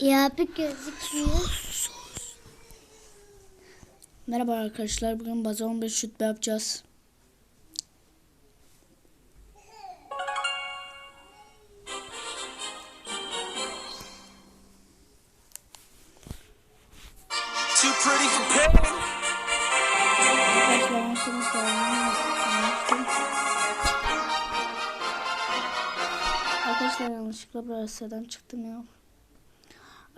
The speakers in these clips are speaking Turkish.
Ya bir gözükmüyor. Merhaba arkadaşlar. Bugün baza 15 şut yapacağız. Too pretty for pain. Arkadaşlar yanlışlıkla seden çıktım ya.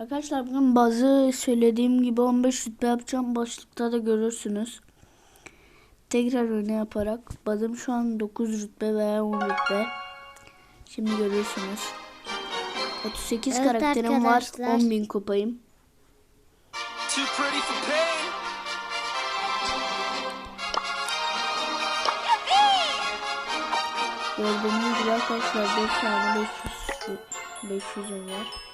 Arkadaşlar bugün bazı söylediğim gibi 15 rütbe yapacağım. Başlıkta da görürsünüz. Tekrar öne yaparak. Bazım şu an 9 rütbe veya 10 rütbe. Şimdi görürsünüz. 38 Evet karakterim var. arkadaşlar. 10.000 kupayım. Gördüğünüz gibi arkadaşlar 5 tane 500 500 var.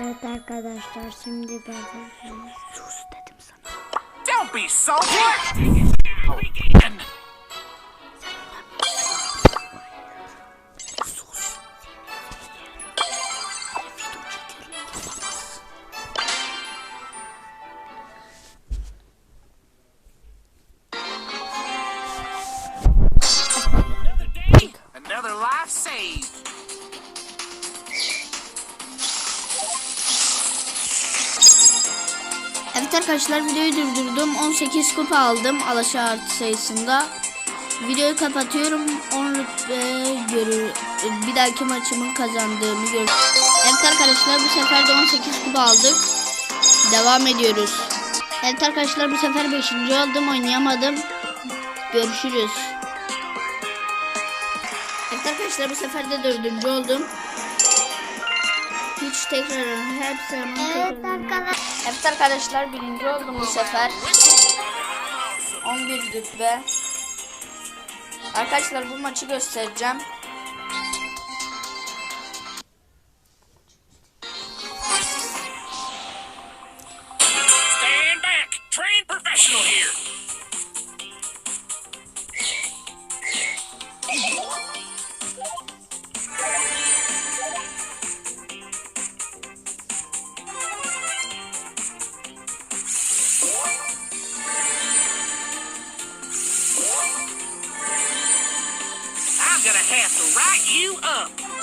Evet arkadaşlar şimdi bakın. Sus dedim sana. Don't be so arkadaşlar videoyu durdurdum. 18 kupa aldım alaşağı artı sayısında. Videoyu kapatıyorum. 10 rütbe görür. Bir dahaki maçımın kazandığımı gör. Evet arkadaşlar bu sefer de 18 kupa aldık. Devam ediyoruz. Evet arkadaşlar bu sefer 5. oldum. Oynayamadım. Görüşürüz. Evet arkadaşlar bu sefer de 4. oldum. Hiç tekrar hepsi hemen Evet arkadaşlar. Evet arkadaşlar birinci oldum bu sefer. 11 rütbe. Arkadaşlar bu maçı göstereceğim. I'm gonna have to write you up.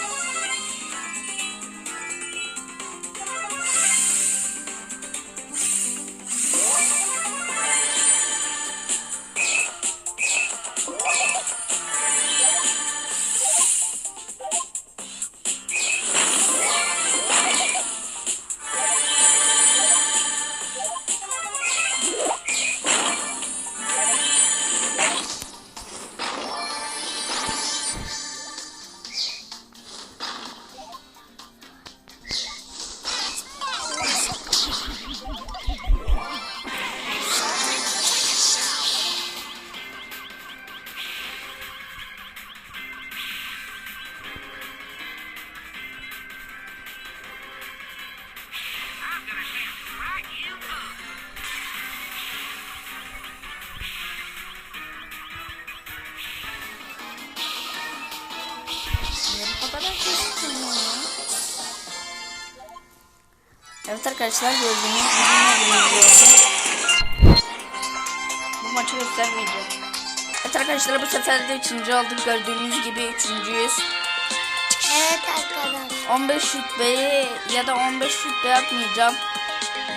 Evet arkadaşlar gördüğünüz gibi. Bu maçı göstermeyeceğim. Evet arkadaşlar bu sefer de üçüncü olduk. Gördüğünüz gibi üçüncüyüz. Evet arkadaşlar. 15 rütbeyi ya da 15 rütbe yapmayacağım.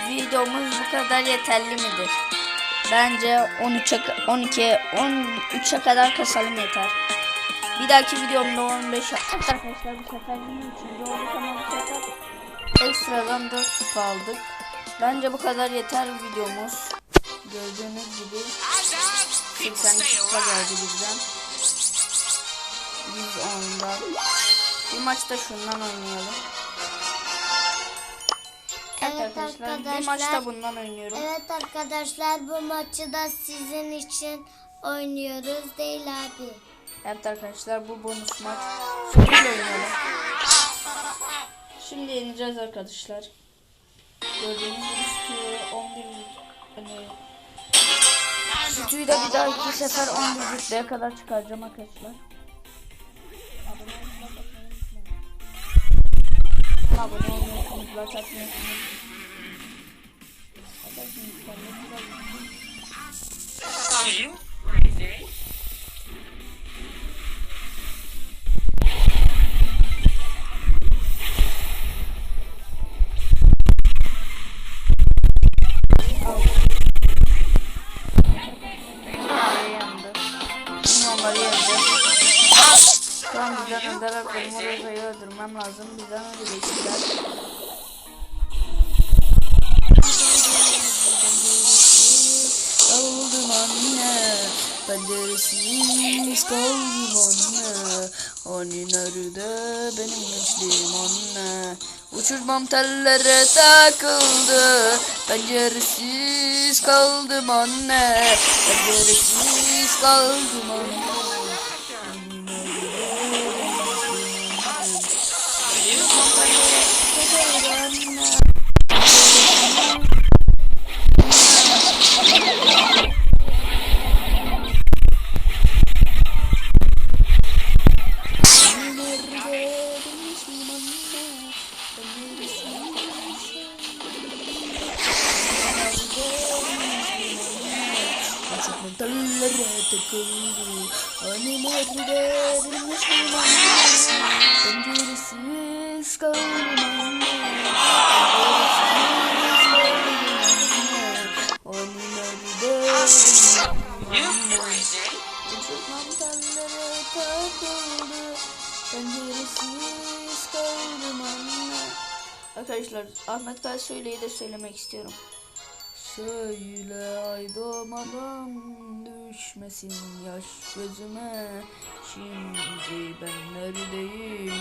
Videomuz bu kadar yeterli midir? Bence 13'e 12 13'e kadar kasalım yeter. Bir dahaki videomda 15 yapacağız. Arkadaşlar bu sefer yine 3. olduk ama bu sefer ekstradan 4 kupa aldık. Bence bu kadar yeter videomuz. Gördüğünüz gibi I dive, people 80 stay kupa geldi bizden. 110'dan. Bir maçta şundan oynayalım. Evet, Evet arkadaşlar, bir arkadaşlar. maçta bundan oynuyorum. Evet arkadaşlar bu maçı da sizin için oynuyoruz değil abi. Evet arkadaşlar bu bonus maç. Şimdi oynayalım. Şimdi yeneceğiz arkadaşlar. Gördüğünüz gibi Stu'yu 11 hani Stu'yu da bir dahaki sefer 11 rütbeye kadar çıkaracağım arkadaşlar. Abone olmayı, unutmayın. abone kendinize bakın. Are you crazy? Benim orayı öldürmem lazım. Bizden öldürecekler. Kaldım anne Penceresiz kaldım anne Hani nerede benim gençliğim anne Uçurmam tellere takıldı Penceresiz kaldım anne Penceresiz kaldım anne Tallere takıldı Hani nerede benim Müslüman Penceresiz nerede You crazy? Uçurtmam tellere takıldı Penceresiz anne Arkadaşlar Ahmet Kaya söyleyi de söylemek istiyorum Söyle ay doğmadan düşmesin yaş gözüme. Şimdi ben neredeyim?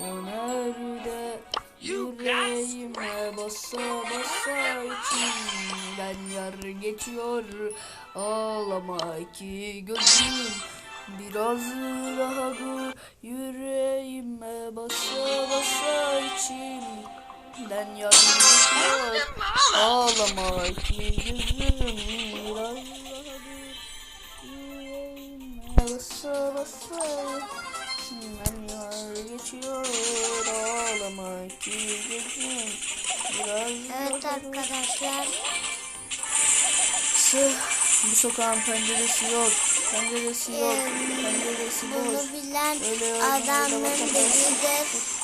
O nerede? Yüreğime basa basa içimden yar geçiyor. Ağlama iki gözüm Biraz daha dur. Yüreğime basa basa içimden yar geçiyor Ağlama iki gözüm basa basa geçiyor Ağlama iki gözüm Evet arkadaşlar. Sı, bu sokağın penceresi yok. Penceresi yok. Ee, Penceresi boş. Bunu bilen adamın öyle dediğidir.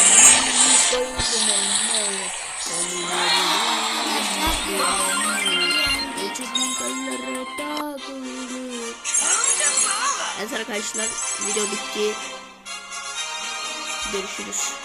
arkadaşlar video bitti. Görüşürüz.